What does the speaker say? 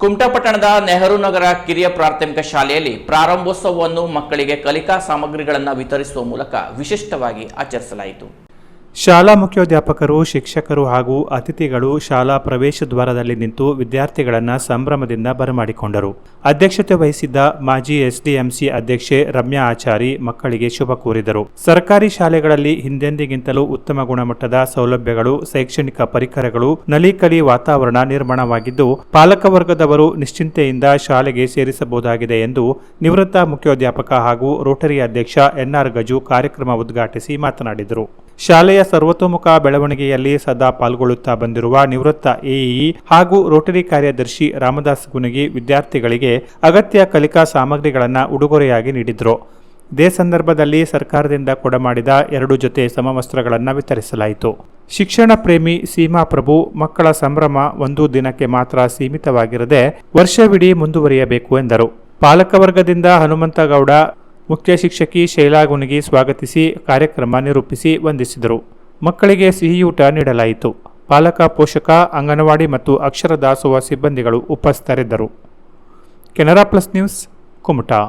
ಕುಮಟಾ ಪಟ್ಟಣದ ನೆಹರು ನಗರ ಕಿರಿಯ ಪ್ರಾಥಮಿಕ ಶಾಲೆಯಲ್ಲಿ ಪ್ರಾರಂಭೋತ್ಸವವನ್ನು ಮಕ್ಕಳಿಗೆ ಕಲಿಕಾ ಸಾಮಗ್ರಿಗಳನ್ನು ವಿತರಿಸುವ ಮೂಲಕ ವಿಶಿಷ್ಟವಾಗಿ ಆಚರಿಸಲಾಯಿತು. ಶಾಲಾ ಮುಖ್ಯೋಧ್ಯಾಪಕರು ಶಿಕ್ಷಕರು ಹಾಗೂ ಅತಿಥಿಗಳು ಶಾಲಾ ಪ್ರವೇಶ ದ್ವಾರದಲ್ಲಿ ನಿಂತು ವಿದ್ಯಾರ್ಥಿಗಳನ್ನು ಸಂಭ್ರಮದಿಂದ ಬರಮಾಡಿಕೊಂಡರು. ಅಧ್ಯಕ್ಷತೆ ವಹಿಸಿದ್ದ ಮಾಜಿ ಎಸ್ಡಿಎಂಸಿ ಅಧ್ಯಕ್ಷೆ ರಮ್ಯಾ ಆಚಾರಿ ಮಕ್ಕಳಿಗೆ ಶುಭ ಕೋರಿದರು. ಸರ್ಕಾರಿ ಶಾಲೆಗಳಲ್ಲಿ ಹಿಂದೆಂದಿಗಿಂತಲೂ ಉತ್ತಮ ಗುಣಮಟ್ಟದ ಸೌಲಭ್ಯಗಳು, ಶೈಕ್ಷಣಿಕ ಪರಿಕರಗಳು, ನಲಿಕಲಿ ವಾತಾವರಣ ನಿರ್ಮಾಣವಾಗಿದ್ದು, ಪಾಲಕ ವರ್ಗದವರು ನಿಶ್ಚಿಂತೆಯಿಂದ ಶಾಲೆಗೆ ಸೇರಿಸಬಹುದಾಗಿದೆ ಎಂದು ನಿವೃತ್ತ ಮುಖ್ಯೋಧ್ಯಾಪಕ ಹಾಗೂ ರೋಟರಿ ಅಧ್ಯಕ್ಷ ಎನ್ಆರ್ ಗಜು ಕಾರ್ಯಕ್ರಮ ಉದ್ಘಾಟಿಸಿ ಮಾತನಾಡಿದರು. ಶಾಲೆಯ ಸರ್ವತೋಮುಖ ಬೆಳವಣಿಗೆಯಲ್ಲಿ ಸದಾ ಪಾಲ್ಗೊಳ್ಳುತ್ತಾ ಬಂದಿರುವ ನಿವೃತ್ತ ಎಇಇ ಹಾಗೂ ರೋಟರಿ ಕಾರ್ಯದರ್ಶಿ ರಾಮದಾಸ್ ಗುನಗಿ ವಿದ್ಯಾರ್ಥಿಗಳಿಗೆ ಅಗತ್ಯ ಕಲಿಕಾ ಸಾಮಗ್ರಿಗಳನ್ನು ಉಡುಗೊರೆಯಾಗಿ ನೀಡಿದರು. ಇದೇ ಸಂದರ್ಭದಲ್ಲಿ ಸರ್ಕಾರದಿಂದ ಕೊಡಮಾಡಿದ ಎರಡು ಜೊತೆ ಸಮವಸ್ತ್ರಗಳನ್ನು ವಿತರಿಸಲಾಯಿತು. ಶಿಕ್ಷಣ ಪ್ರೇಮಿ ಸೀಮಾ ಪ್ರಭು ಮಕ್ಕಳ ಸಂಭ್ರಮ ಒಂದು ದಿನಕ್ಕೆ ಮಾತ್ರ ಸೀಮಿತವಾಗಿರದೆ ವರ್ಷವಿಡೀ ಮುಂದುವರಿಯಬೇಕು ಎಂದರು. ಪಾಲಕವರ್ಗದಿಂದ ಹನುಮಂತಗೌಡ ಮುಖ್ಯ ಶಿಕ್ಷಕಿ ಶೈಲಾ ಗುಣಗಿ ಸ್ವಾಗತಿಸಿ ಕಾರ್ಯಕ್ರಮ ನಿರೂಪಿಸಿ ವಂದಿಸಿದರು. ಮಕ್ಕಳಿಗೆ ಸಿಹಿಯೂಟ ನೀಡಲಾಯಿತು. ಪಾಲಕ, ಪೋಷಕ, ಅಂಗನವಾಡಿ ಮತ್ತು ಅಕ್ಷರ ದಾಸೋಹ ಸಿಬ್ಬಂದಿಗಳು ಉಪಸ್ಥಿತರಿದ್ದರು. Canara plus news, Kumta.